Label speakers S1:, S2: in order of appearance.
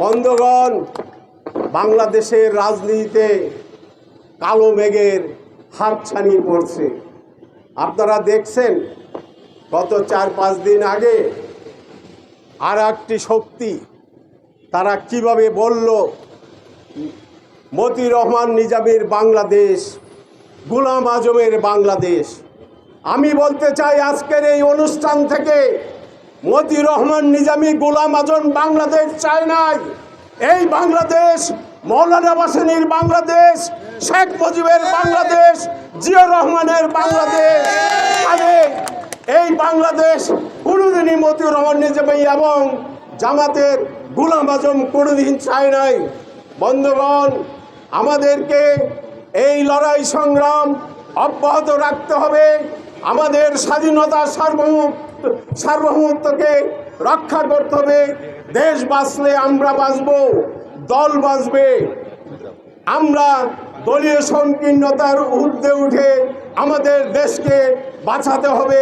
S1: বন্ধগণ, বাংলাদেশের রাজনীতিতে কালো মেঘের হাতছানি পড়ছে। আপনারা দেখছেন, গত চার পাঁচ দিন আগে আর একটি শক্তি তারা কীভাবে বলল মতি রহমান নিজামের বাংলাদেশ, গুলাম আজমের বাংলাদেশ। আমি বলতে চাই, আজকের এই অনুষ্ঠান থেকে মতি রহমান নিজামী গোলাম আজম বাংলাদেশ চায় নাই। এই বাংলাদেশ, মৌলানা বাসানির বাংলাদেশ, শেখ মুজিবের বাংলাদেশ, জিয়া রহমানের বাংলাদেশ। এই বাংলাদেশ কোনোদিনই মতিউর রহমান নিজামী এবং জামাতের গোলাম আজম কোনোদিন চায় নাই। বন্ধুগণ, আমাদেরকে এই লড়াই সংগ্রাম অব্যাহত রাখতে হবে। আমাদের স্বাধীনতা সার্বভৌম সার্বভৌমত্বকে রক্ষা করতে হবে। দেশ বাঁচলে আমরা বাঁচব, দল বাঁচবে। আমরা দলীয় সংকীর্ণতার ঊর্ধ্বে উঠে আমাদের দেশকে বাঁচাতে হবে।